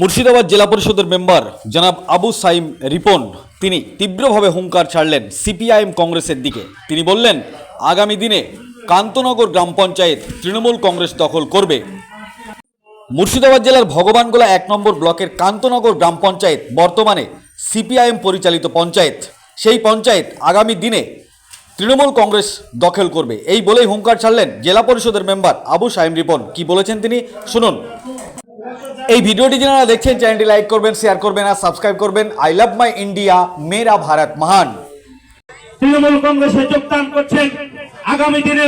মুর্শিদাবাদ জেলা পরিষদের মেম্বার জনাব আবু সাইম রিপন। তিনি তীব্রভাবে হুঙ্কার ছাড়লেন সিপিআইএম কংগ্রেসের দিকে। তিনি বললেন, আগামী দিনে কান্তনগর গ্রাম পঞ্চায়েত তৃণমূল কংগ্রেস দখল করবে। মুর্শিদাবাদ জেলার ভগবানগোলা এক নম্বর ব্লকের কান্তনগর গ্রাম পঞ্চায়েত বর্তমানে সিপিআইএম পরিচালিত পঞ্চায়েত। সেই পঞ্চায়েত আগামী দিনে তৃণমূল কংগ্রেস দখল করবে। এই বলেই হুঙ্কার ছাড়লেন জেলা পরিষদের মেম্বার আবু সাইম রিপন। কি বলেছেন তিনি? শুনুন। এই ভিডিওটি যারা দেখছেন, চ্যানেলটি লাইক করবেন, শেয়ার করবেন আর সাবস্ক্রাইব করবেন। আই লাভ মাই ইন্ডিয়া, মেরা ভারত মহান। তৃণমূল কংগ্রেসে যোগদান করছেন আগামী দিনে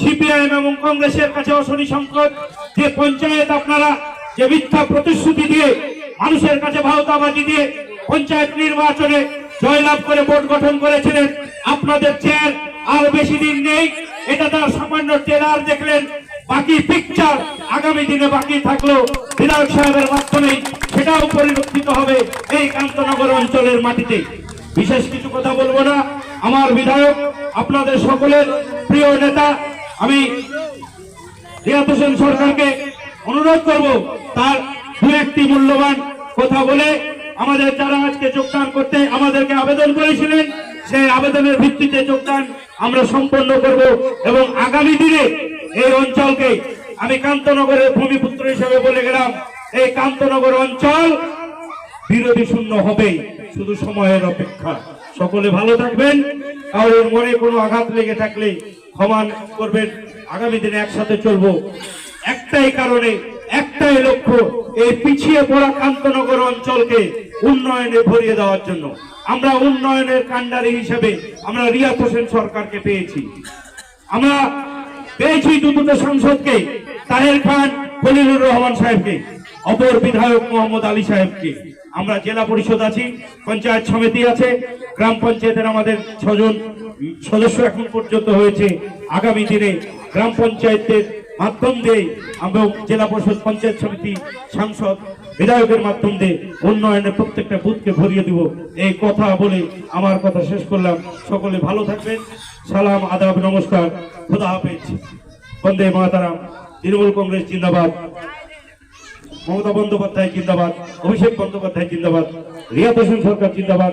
সিপিআইএম এবং কংগ্রেসের কাছে অশনি সংকট। যে পঞ্চায়েত আপনারা, যে মিথ্যা প্রতিশ্রুতি দিয়ে, মানুষের কাছে ভাওতাবাজি দিয়ে পঞ্চায়েত নির্বাচনে জয়লাভ করে বোর্ড গঠন করেছিলেন, আপনাদের চেয়ার আর বেশি দিন নেই। এটা তার সামান্য টেলার দেখলেন, বাকি পিকচার আগামী দিনে বাকি থাকল বিধায়ক সাহেবের মাধ্যমেই সেটাও পরিলক্ষিত হবে এই কান্তনগর অঞ্চলের মাটিতে। বিশেষ কিছু কথা বলব না। আমার বিধায়ক, আপনাদের সকলের প্রিয় নেতা, আমি রিয়াত হোসেন সরকারকে অনুরোধ করব, তার দু একটি মূল্যবান কথা বলে, আমাদের যারা আজকে যোগদান করতে আমাদেরকে আবেদন করেছিলেন, সেই আবেদনের ভিত্তিতে যোগদান আমরা সম্পন্ন করব এবং আগামী দিনে এই অঞ্চলকে আমি কান্তনগরের ভূমিপুত্র হিসেবে বলে গেলাম, এই কান্তনগর অঞ্চল বিরোধী শূন্য হবে, শুধু সময়ের অপেক্ষা। সকলে ভালো থাকবেন, কারোর মনে কোনো আঘাত লেগে থাকলে ক্ষমা করবেন, আগামী দিনে একসাথে চলবো। একটাই কারণে, একটাই লক্ষ্য, এই পিছিয়ে পড়া কান্তনগর অঞ্চলকে উন্নয়নে ভরিয়ে দেওয়ার জন্য। আমরা উন্নয়নের কাণ্ডারি হিসেবে আমরা রিয়াত হোসেন সরকারকে পেয়েছি। আমরা পেয়েছি দুটো সংসদকে তাহের খান, খলিলুর রহমান সাহেবকে, অপর বিধায়ক মোহাম্মদ আলী সাহেবকে। আমরা জেলা পরিষদ আছি, পঞ্চায়েত সমিতি আছে, গ্রাম পঞ্চায়েতের আমাদের ছজন সদস্য এখন পর্যন্ত হয়েছে। আগামী দিনে গ্রাম পঞ্চায়েতের মাধ্যম দিয়ে আমরা জেলা পরিষদ পঞ্চায়েত সমিতি সাংসদ, বিধায়কের মাধ্যম দিয়ে উন্নয়নের প্রত্যেকটা বুথকে ভরিয়ে দিব। এই কথা বলে আমার কথা শেষ করলাম। সকলে ভালো থাকবেন। সালাম, আদাব, নমস্কার। খোদা হাফেজ। বন্দে মাতারাম, তৃণমূল কংগ্রেস জিন্দাবাদ, মমতা বন্দ্যোপাধ্যায় জিন্দাবাদ, অভিষেক বন্দ্যোপাধ্যায় জিন্দাবাদ, রিয়া হোসেন সরকার জিন্দাবাদ।